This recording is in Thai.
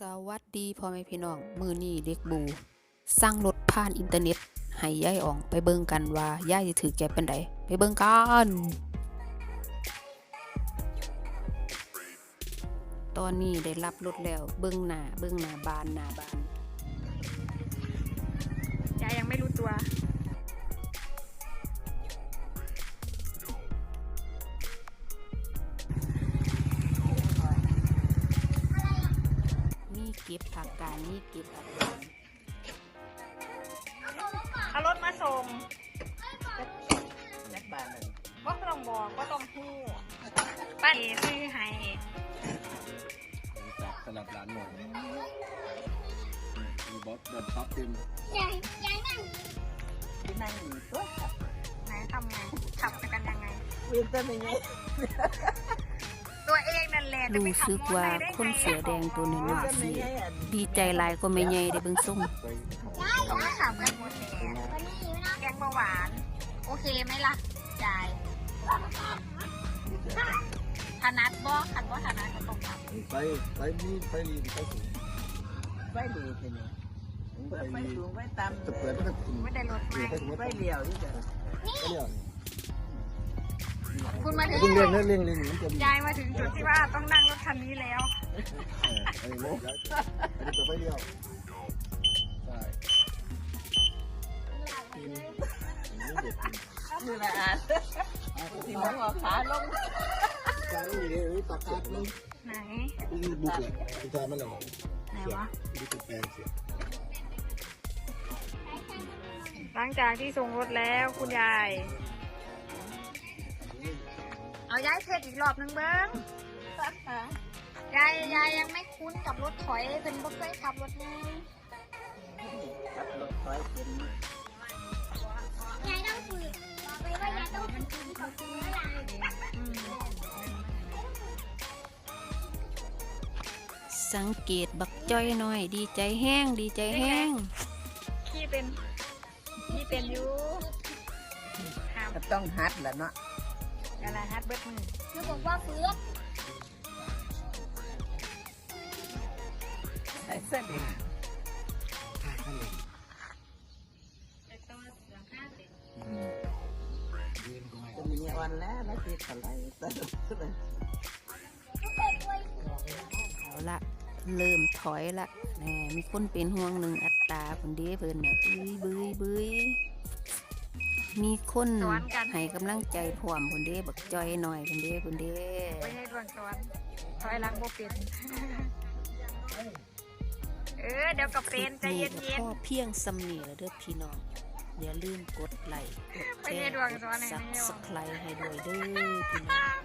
สวัสดีพ่อแม่พี่น้อง มือนี้เด็กบู สร้างรถผ่านอินเทอร์เน็ต ให้ยายอ่องไปเบิ่งกันว่ายายจะถือแกเป็นไดไปเบิ่งกัน ตอนนี้ได้รับรถแล้วเบิ่งหน้าเบิ่งหน้าบานหน้าบาน เก็บผักกาดมีเก็บผักกาดเอารถมาส่งนักบาลเลยว่าต้องบอกว่าต้องพูดป้าเอซื้อให้จากสลับร้านหน่อยมีบอสเดินท็อปติมยายยายนั่งที่นั่งอยู่ตัวไหนทำไงขับไปกันยังไงเวียนเต้นยังไง รู้ขับสึกมอว่าไซค์ได้ไงคนเสือแดงตัวน้อยๆสิยังไงดีใจหลายก็ไม่ใหญ่ได้เบิ่งซุ่มไปเขาไม่ขับกันหมดเลยแกงเบาหวาน โอเคไหมล่ะยายถนัดบ่ขันบ่ถนัดก็ต้องขับไปไปนี่ไปรีไปสูงไปดีทีนี้ไปสูงไปต่ำจะเปิดก็ถึงไม่ได้รถไหมไปเลี้ยวที่จะก็เรียก คุณมาถึงเรื่องเรื่องเรื่องเรื่องมันจะยายมาถึงจุดที่ว่าต้องนั่งรถคันนี้แล้วอันนี้เนาะอันนี้จะไปเรียวใช่นี่แหละอะที่มันหัวขาลงการนี่เลยปากกาดมันไหนนี่บุกเลยคุณชายมันหรอไหนวะนี่คือแปลงเสียหลังจากที่ส่งรถแล้วคุณยาย เอายายเทศอีกรอบหนึงเบิ้งยายยายยังไม่คุ้นกับรถถอยเป็นบ่เคยขับรถนี่ขับรถถอยเป็นยายต้องคุยบอกไปว่ายายต้องคุยกับคุณเวลาอืมสังเกตบักจ้อยหน่อย ดีใจแห้งดีใจแห้งขี้เป็นขี้เป็นอยู่ครับก็ต้องหัดแหละเนาะ อะไรฮัดเบิดมือหนูบอกว่าเฟือกใส่เส้นเองจะมีวันแล้วแล้วติดอะไรแต่เลยเอาละเริ่มถอยละแหมมีคนเป็นห่วงหนึ่งอัตราคนเดีเพิ่นน่ะบุยบุยบุย มีคนให้กำลังใจพร้อมคนเดีบักจ้อยหน่อยคนเดีคนเดีไม่ให้ดวงตอนถอยหลังบ่เป็น เออ เดี๋ยวก็เป็นใจเย็นพ่อเพียงสำนีแล้วเด้อพี่น้องอย่าลืมกดไลค์กดแชร์กดซับสไครต์ให้ด้วยเด้อพี่น้องขอบคุณครับ